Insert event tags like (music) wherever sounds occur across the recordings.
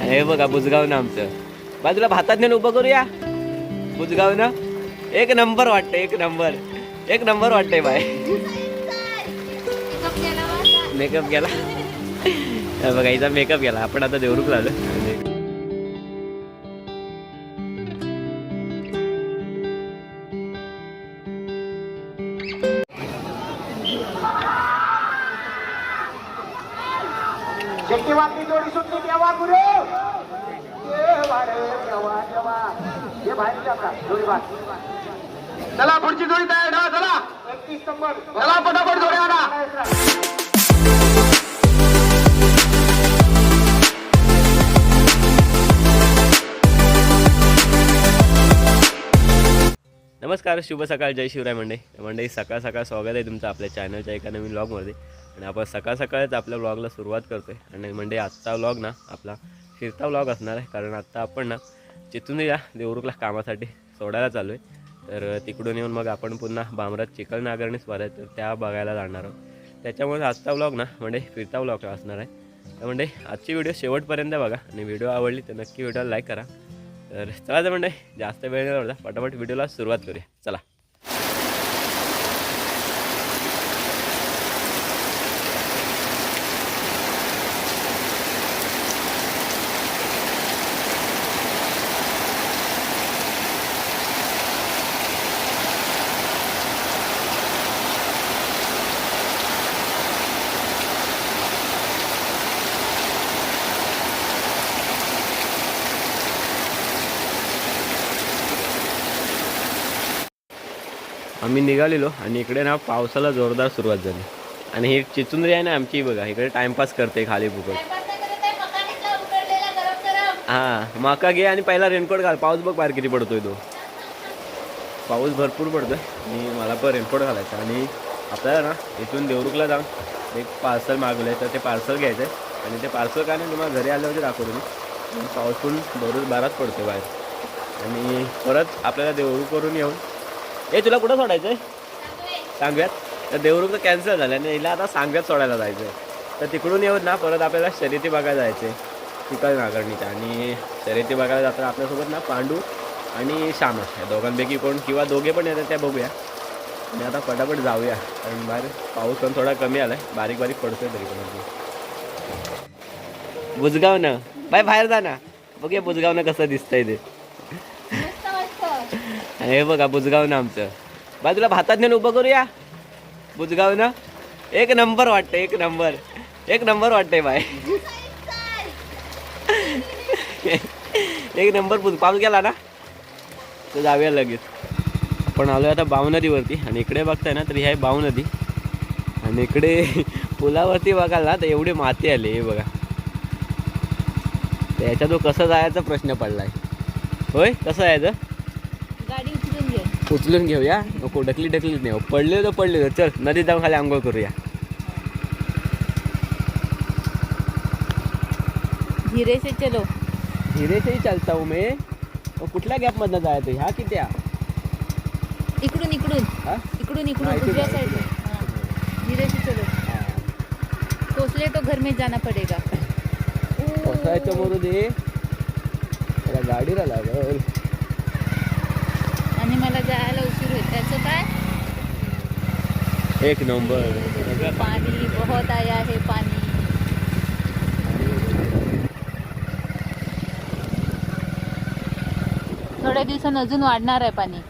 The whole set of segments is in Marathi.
हे बघा बुजगाव ना आमचं. बाजूला भातात नेऊन उभं करूया. बुजगाव ना? एक नंबर वाटतं एक नंबर. एक नंबर वाटतंय बाय. मेकअप केला बघा हिचा मेकअप केला आपण आता देवरूक लागलो चला पुढची जोडी तयार ठेवा चला. एकतीस नंबर चला पटापट जोडी आणा. नमस्कार शुभ सकाळ जय शिवराय मंडई. मंडई सकाळ सकाळ स्वागत आहे तुमचं आपल्या चॅनलच्या एका नवीन व्लॉगमध्ये आणि आपण सकाळ सकाळच आपल्या व्लॉगला सुरुवात करतोय. आणि म्हणजे आजचा व्लॉग ना आपला फिरता व्लॉग असणार आहे. कारण आत्ता आपण ना चितून या देवरुखला कामासाठी. सोडायला चालू आहे तर तिकडून येऊन मग आपण पुन्हा बामरात चिकल नागरणी तर त्या बघायला जाणार आहोत. त्याच्यामुळे आजचा व्लॉग ना म्हणजे फिरता व्लॉग असणार आहे. तर म्हणजे आजची व्हिडिओ शेवटपर्यंत बघा. आणि व्हिडिओ आवडली तर नक्की व्हिडिओला लाईक करा. तर चला तर म्हणजे जास्त वेळ न पटापट व्हिडिओला सुरुवात करूया. चला. आम्ही निघालेलो आणि इकडे ना पावसाला जोरदार सुरुवात झाली. आणि ही चिचुंद्री आहे ना आमची बघा इकडे टाइमपास करते खाली फुकट. हां मका घे आणि पहिला रेनकोट घाल पाऊस बघ बाहेर किती पडतोय तो. पाऊस भरपूर पडतोय आणि मला पण रेनकोट घालायचा आणि आपल्याला ना इथून देवरुखला जाऊन एक पार्सल मागवलं आहे तर ते पार्सल घ्यायचं आहे आणि ते पार्सल काय नाही तुम्हाला घरी आल्यावरती दाखवतो मी. पाऊस पण दररोज बाराच पडतो बाहेर. आणि परत आपल्याला देवरुख करून येऊन ए तुला कुठं सोडायचं आहे सांगव्यात तर देवरुख तर कॅन्सल झालं आणि हिला आता सांगव्यात सोडायला जायचं आहे तर तिकडून येऊन ना परत आपल्याला शर्यती बघायला जायचे चिकल नागरणीच्या. आणि शर्यती बघायला जाताना आपल्यासोबत ना पांडू आणि श्यामा या दोघांपैकी कोण किंवा दोघे पण येतात त्या बघूया. आणि आता पटापट जाऊया. कारण बाहेर पाऊस पण थोडा कमी आलाय. बारीक बारीक पडतोय तरी पण बुजगाव ना बाय बाहेर जा ना. बघूया बुजगाव ना कसं दिसतंय ते. आणि हे बघा बुजगाव ना आमचं. बाजूला भातात नेऊन उभं करूया. बुजगाव ना? एक नंबर वाटतं एक नंबर. एक नंबर वाटतंय बाय. एक नंबर बुज पाऊस गेला ना? तर जाऊया लगेच. आपण आलो आता बाव नदीवरती आणि इकडे बघताय ना तर ही आहे बाव नदी. आणि इकडे पुलावरती बघाल ना तर एवढी माती आली हे बघा. तर याच्यातून कसं जायचा प्रश्न पडलाय. होय कसं जायचं उचलून घेऊया. नको ढकली ढकली नाही पडले तर पडले तर. चल नदीत जाऊन खाली आंघोळ करूया. धीरे से चलो. धीरे से ही चलता हूँ मैं कुठल्या गॅपमधनं जायचं? ह्या किती हा? इकडून इकडून. हा? इकडून इकडून हा, इकडून उजव्या धीरे से चलो. पोचले तो घर में जाना पड़ेगा. बसायचं मरू दे. त्याला गाडीला लागल. आणि मला जायला उशीर होईल. त्याचं काय? एक नंबर. पाणी बहुत आया है पाणी. थोड्या दिवसांनी अजून वाढणार आहे पाणी.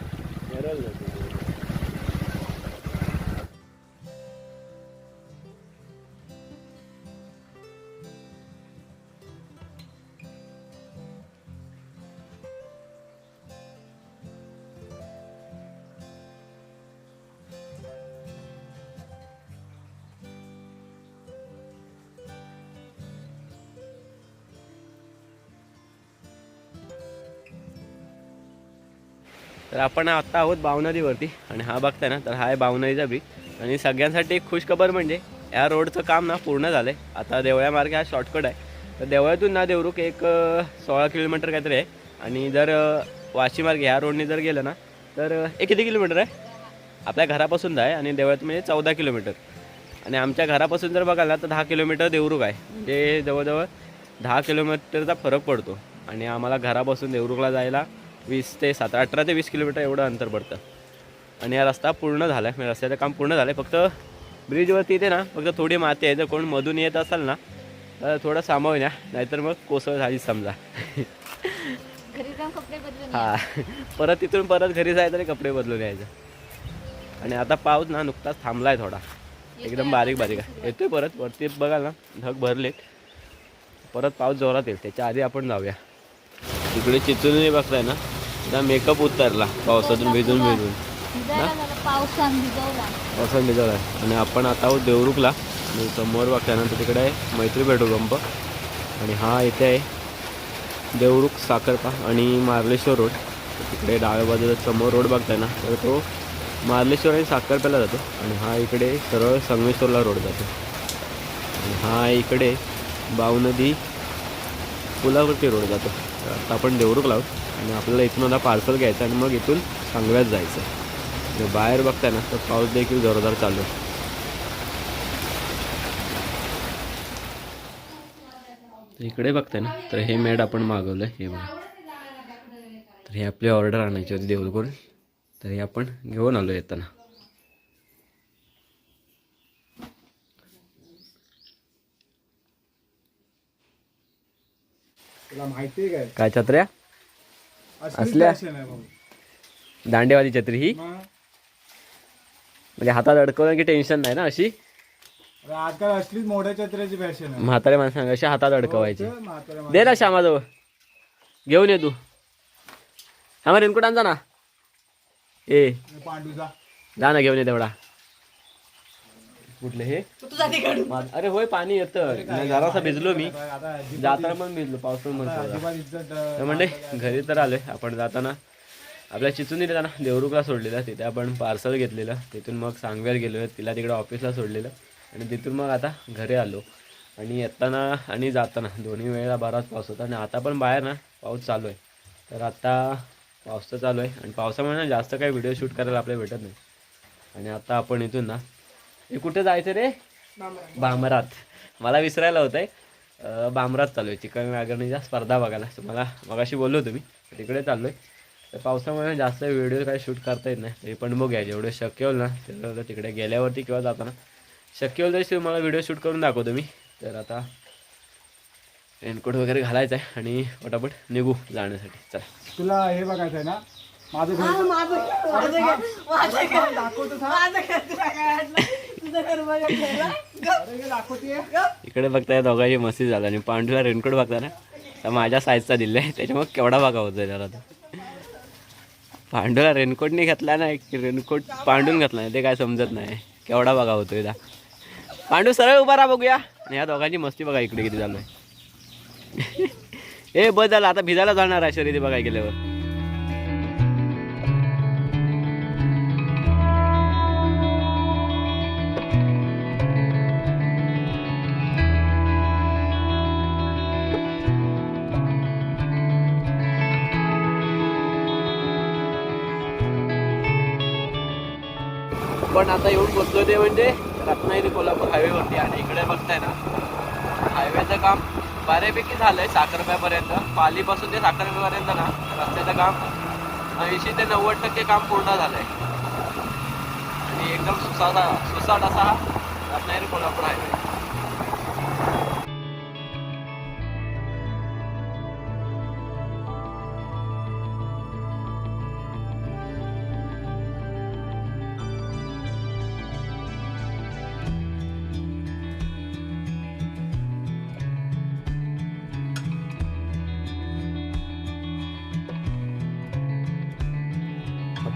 तर आपण आत्ता आहोत बावनदीवरती आणि हा बघताय ना तर हा आहे बावनदीचा ब्रिज आणि सगळ्यांसाठी एक खुशखबर म्हणजे या रोडचं काम ना पूर्ण झालं आहे आता देवळ्यामार्गे हा शॉर्टकट आहे. तर देवळ्यातून ना देवरुख एक सोळा किलोमीटर काहीतरी आहे. आणि जर वाशीमार्ग ह्या रोडने जर गेलं ना तर एक हे किती किलोमीटर आहे? आपल्या घरापासून आहे आणि देवळात म्हणजे चौदा किलोमीटर. आणि आमच्या घरापासून जर बघाल ना तर दहा किलोमीटर देवरुख आहे. म्हणजे जवळजवळ दहा किलोमीटरचा फरक पडतो. आणि आम्हाला घरापासून देवरुखला जायला वीस ते सात अठरा ते वीस किलोमीटर एवढं अंतर पडतं. आणि हा रस्ता पूर्ण झाला आहे म्हणजे रस्त्याचं काम पूर्ण झालं आहे फक्त ब्रिजवरती इथे ना फक्त थोडी माती आहे जर कोण मधून येत असाल ना तर थोडं सामावून या नाहीतर मग कोसळ झालीच समजा. घरी जाऊन कपडे बदलून या. हा. परत तिथून परत घरी जायचं आणि कपडे बदलून यायचं. आणि आता पाऊस ना नुकताच थांबलाय थोडा. एकदम बारीक बारीक. आहे येतोय परत वरती बघाल ना ढग भरले. परत पाऊस जोरात येईल त्याच्या आधी आपण जाऊया. तिकडे चिचून बघताय ना. आता मेकअप उतरला पावसातून भिजून भिजून. पावसात भिजवला. आणि आपण आता आहोत देवरुखला. आणि समोर बघल्यानंतर तिकडे आहे मैत्री पेट्रोल पंप आणि हा इथे आहे देवरुख साखरपा आणि मार्लेश्वर रोड. तिकडे डाव्या बाजूला समोर रोड बघताय ना तर तो मार्लेश्वर आणि साखरप्याला जातो. आणि हा इकडे सरळ संगमेश्वरला रोड जातो. आणि हा इकडे बावनदी पुलावरती रोड जातो. आता आपण देवरुख लावू आणि आपल्याला इथून आता पार्सल घ्यायचं आणि मग इथून सांगव्यात जायचं बाहेर बघताय ना तर पाऊस देखील जोरदार चालू आहे. इकडे बघताय ना तर हे मॅड आपण मागवलं हे बघा. तर हे आपली ऑर्डर आणायची होती देऊळकडून तर हे आपण घेऊन आलो येताना. तुला माहिती काय? काय छत्र्या? असल्या? दांडेवाली छत्री ही. म्हणजे हातात अडकवलं की टेन्शन नाही ना अशी? आजकाल असलीच मोठ्या छत्र्याची फॅशन आहे. म्हातारे माणसांना अशी हातात अडकवायची. हो, म्हाताऱ्या दे ना श्यामाजवळ. घेऊन ये तू. हा मग रेनकोट आणजा ना. ए. पांडूचा. जा ना घेऊन ये तेवढा. कुठले हे? अरे होय पाणी येतं. नाही, जरासा भिजलो मी. जाताना पण भिजलो पाऊस पण म्हणतो तर म्हणजे घरी तर आलोय आपण जाताना. आपल्या चिचून जाताना देवरुखला सोडलेलं तिथे आपण पार्सल घेतलेलं. तिथून मग सांगव्याला गेलो तिला तिकडे ऑफिसला सोडलेलं. आणि तिथून मग आता घरी आलो. आणि येताना आणि जाताना दोन्ही वेळेला बराच पाऊस होता. आणि आता पण बाहेर ना पाऊस चालू आहे. तर आता पाऊस तर चालू आहे. आणि पावसामुळे ना जास्त काही व्हिडिओ शूट करायला आपल्याला भेटत नाही. आणि आता आपण इथून ना हे कुठे जायचं रे? बामरात. मला विसरायला होतं आहे बामरात चालू आहे. चिकन वॅगरणीच्या स्पर्धा बघायला. तुम्हाला मगाशी बोललो होतो मी. तिकडे चाललो आहे तर पावसामुळे जास्त व्हिडिओ काही शूट करता येत नाही. तरी पण बघूया. जेवढं शक्य होईल ना तेवढं तिकडे गेल्यावरती किंवा जाताना. शक्य होईल तरी तुम्हाला व्हिडिओ शूट करून दाखवतो मी. तर आता रेनकोट वगैरे घालायचं आहे आणि पटापट निघू जाण्यासाठी. चला. तुला हे बघायचं आहे ना माझं घर दाखवतो दाखवते इकडे बघताय दोघांची मस्ती झाला आणि पांडूला रेनकोट बघता ना? तर माझ्या साईजचा दिला आहे त्याच्यामुळे केवढा बघा होतो त्याला तो. पांडूला रेनकोटने घातला नाही रेनकोट पांडून घातला नाही ते काय समजत नाही. केवढा बघा होतोय दा. पांडू सरळ उभा राहा बघूया. आणि या दोघांची मस्ती बघा इकडे किती चालू आहे. (laughs) ए बस आता भिजायला जाणार आहे शरीर बघाय गेल्यावर. पण आता येऊन बसलो ते म्हणजे रत्नागिरी कोल्हापूर हायवेवरती आणि इकडे बघताय ना हायवेचं काम बऱ्यापैकी झालंय साखरप्यापर्यंत. पालीपासून ते साखरप्यापर्यंत ना रस्त्याचं काम ऐंशी ते नव्वद टक्के काम पूर्ण झालंय. आणि एकदम सुसाटा सुसाट असा रत्नागिरी कोल्हापूर हायवे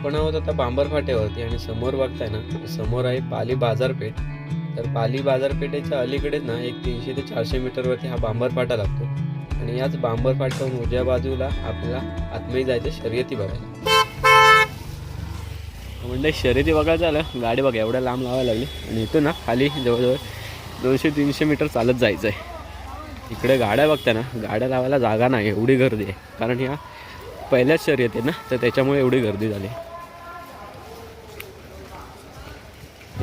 आपण आहोत आता बांबर फाट्यावरती आणि समोर बघताय ना समोर आहे पाली बाजारपेठ. तर पाली बाजारपेठेच्या अलीकडेच ना एक तीनशे ते चारशे मीटरवरती हा बांबर फाटा लागतो. आणि याच बांबर फाट्यावरून उजव्या बाजूला आपल्याला आतमध्ये जायचं शर्यती बघायला. म्हणजे शर्यती बघायचं झालं गाडी बघा एवढ्या लांब लावायला लागली. आणि इथून ना खाली जवळजवळ दोनशे तीनशे मीटर चालत जायचं आहे इकडे गाड्या बघता ना गाड्या लावायला जागा नाही एवढी गर्दी आहे. कारण ह्या पहिल्याच शर्यत आहे ना तर त्याच्यामुळे एवढी गर्दी झाली.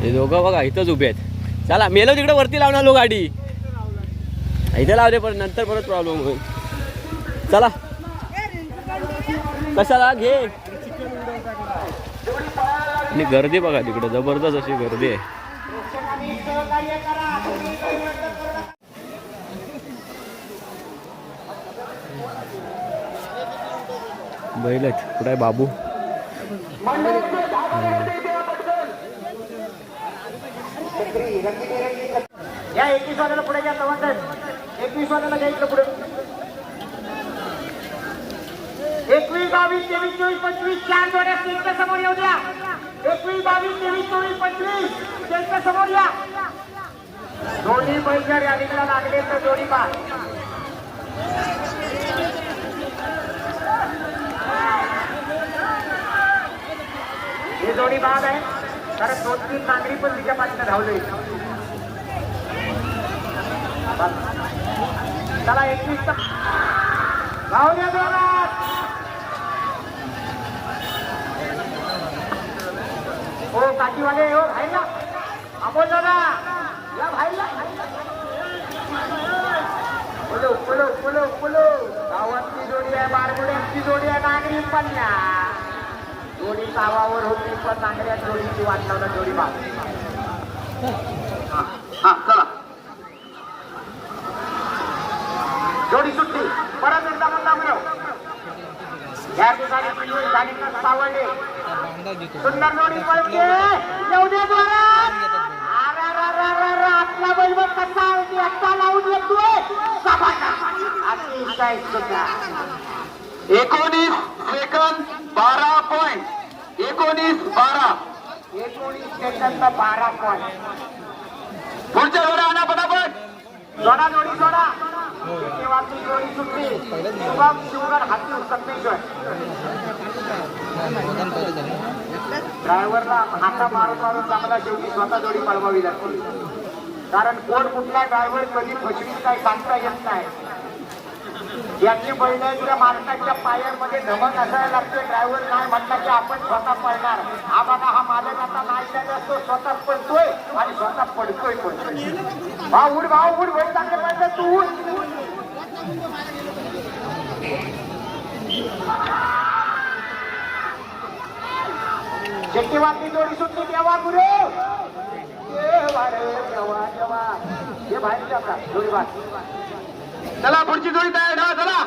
हे दोघं बघा इथंच उभे आहेत. चला मेलो तिकडे वरती लावणार लो गाडी. इथे लावले पण नंतर परत प्रॉब्लेम होईल. चला. कशाला? घे. आणि गर्दी बघा तिकडे जबरदस्त अशी गर्दी आहे. बैल आहेत. कुठे आहे बाबू? या एकवीस वाल्याला पुढे घ्या तवंडर एकवीस वाल्याला घ्या इकडे पुढे. एकवीस बावीस तेवीस चोवीस पंचवीस चार जोड्या स्टेजच्या समोर येऊ द्या. एकवीस बावीस तेवीस चोवीस पंचवीस स्टेजच्या समोर या. दोन्ही पैसे या लागले तर जोडी पा जोडी बाद आहे. कारण दोन तीन नांगरी पण तिच्या पाठीनं धावले त्याला एकवीस धावल्या जोरात. हो काठीवाले हो भाईला. आपण दादा या भाईला. बोलो बोलो बोलो बोलो गावातली जोडी आहे बारगुड्यांची जोडी आहे नागरी पडल्या जोडी कावावर होती पण नांगऱ्या जोडीची वाट लावला जोडी बा हा चला. जोडी सुटली परत एकदा मुद्दा मिळव या ठिकाणी पिंजून झाली सावळले सुंदर जोडी पळते. येऊ दे जोरात. आपला बैलवर कसा एकटा लावून येतोय सभाटा अतिशय सुंदर. एकोणीस सेकंद बारा पॉइंट एकोणीस बारा. एकोणीस सेकंद बारा पॉईंट पुढच्या जोड्या आणा पटापट. जोडा जोडी जोडा. वाची जोडी सुटली. शुभम शिवगड हाती संगमेश्वर ड्रायव्हरला हाता मारून मारून चांगला शेवटी स्वतः जोडी पळवावी लागते. कारण कोण कुठला ड्रायव्हर कधी फसवीत काय सांगता येत नाही. याची बैलाच्या मालकाच्या पायांमध्ये धमक असायला लागते. ड्रायव्हर नाही म्हटलं की आपण स्वतः पळणार. हा बघा हा मालक आता नाही असतो स्वतः पडतोय आणि स्वतः पडतोय पण भाऊ उड भाऊ उड बैल चांगले पाहिजे तू उड शेट्टीवारची जोडी सुटली देवा गुरु. देवा रे देवा देवा. हे बाहेर आपला जोडी बात चला पुढची जोडी तयार ठेवा चला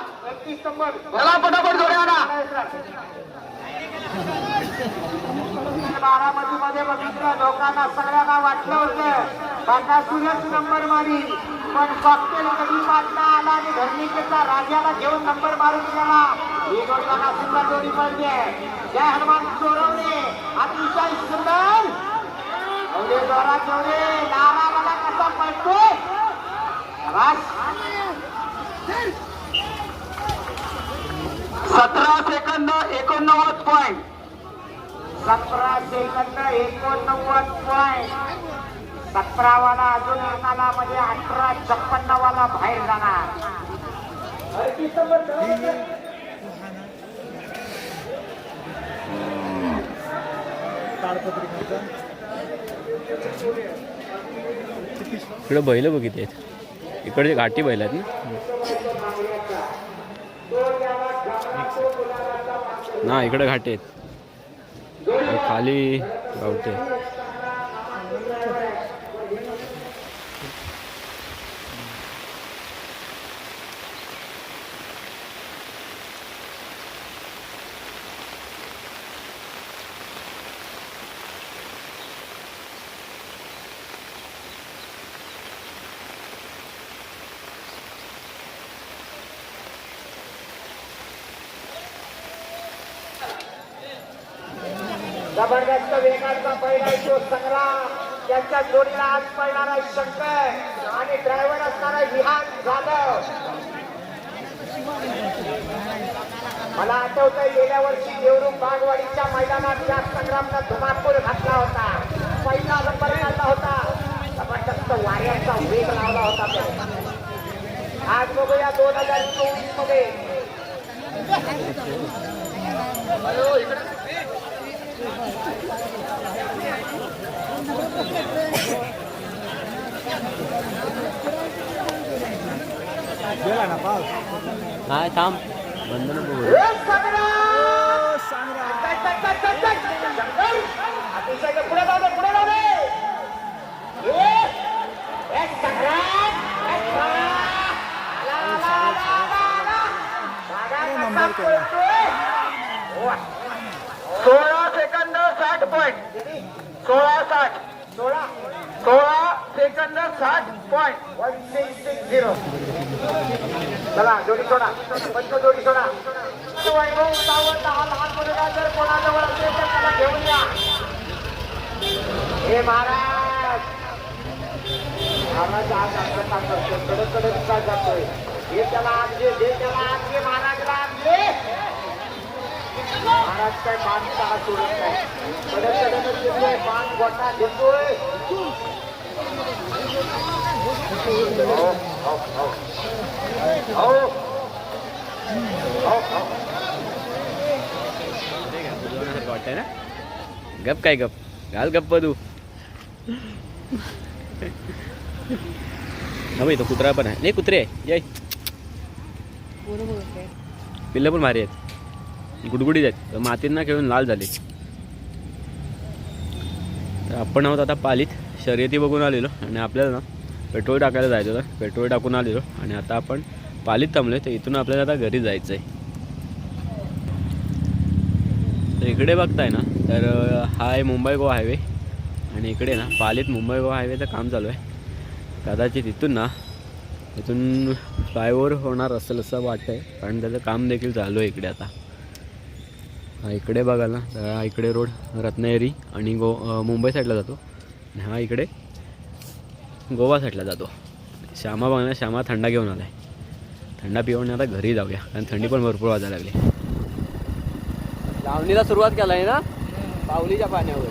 चला. पटापट जोड्या आणा. बारामती मध्ये बघितलं लोकांना सगळ्यांना वाटलं होतं. बाकासुरच नंबर मारी. पण कॉकटेल कधी पाडला आला आणि धर्मिकेचा राजाला घेऊन नंबर मारून गेला. ही लोकांना सुंदर जोडी पाहिजे जय हनुमान चोरवणे अतिशय सुंदर. जोरा जोरात एवढे मला कसा पडतोय? सतरा सेकंद एकोणनव्वद पॉइंट सतरा सेकंद एकोणनव्वद पॉईंट सतरावाला अजून एकाला म्हणजे अठरा छप्पन्नवाला बाहेर जाणार. इकडे बैल बघितले आहेत. इकडचे घाटी बैल आहेत ना. ना इकडे घाटे आहेत. खाली गावते जबरदस्त वेगाचा पहिला तो संग्राम. त्यांच्या जोडीला आज पडणारा शंकर आणि ड्रायव्हर असणारा विहान जाधव. मला आठवतंय गेल्या वर्षी देवरूप बागवाडीच्या मैदानात त्या संग्रामचा धुमाकूळ घातला होता. पहिला नंबर घातला होता. जबरदस्त वाऱ्याचा वेग लावला होता त्याने. आज बघूया दोन हजार चोवीसमध्ये हा थांब बंद नको करू. एक संग्राम चल, चल, चल, चल, चल. शंकर, अतिशय पुढे जाऊ दे पुढे जाऊ दे एक, एक संग्राम, एक संग्राम. आला, आला, आला, आला, आला. मागा कसा पळतोय? वा. सोळा सेकंद साठ पॉईंट सोळा साठ सोळा सेकंद साठ point one six six zero. चला जोडी सोडा. पंच जोडी सोडा. वैभव सावंत हा लहान मुलगा जर कोणाजवळ असेल तर त्याला घेऊन या. हे महाराज. महाराज आज आपलं काम करतोय कडक कडक का जातोय हे त्याला आज घे हे त्याला आज घे महाराजला महाराज काय पान सहा सोडत नाही. कडक कडकच घेतोय पान गोटा घेतोय. बोलवण्यासारखं वाटतंय ना गप काय गप? घाल गप्प तू. हा तो कुत्रा पण आहे. नाही कुत्रे. आहे. जय पिल्लं पण भारी आहेत. गुडगुडीत आहेत तर मातींना खेळून लाल झाले. तर आपण आहोत आता पालीत. शर्यती बघून आलेलो आणि आपल्याला ना पेट्रोल टाकायला जायचं होतं. पेट्रोल टाकून आलेलो आणि आता आपण पालीत थांबलो तर इथून आपल्याला आता घरी जायचं आहे तर इकडे बघताय ना तर हा आहे मुंबई गोवा हायवे. आणि इकडे ना पालीत मुंबई गोवा हायवेचं काम चालू आहे. कदाचित इथून ना इथून फ्लायओव्हर होणार असेल असं वाटतं आहे कारण त्याचं काम देखील चालू आहे इकडे आता. हा इकडे बघाल ना. तर हा इकडे रोड रत्नागिरी आणि गो मुंबई साईडला जातो. आणि हा इकडे गोवा साईडला जातो. श्यामा बघा ना श्यामा थंडा घेऊन आला आहे थंडा पिऊन आता घरी जाऊया. कारण थंडी पण भरपूर वाजायला लागली. लावणीला सुरुवात केला आहे ना? पावलीच्या पाण्यावर.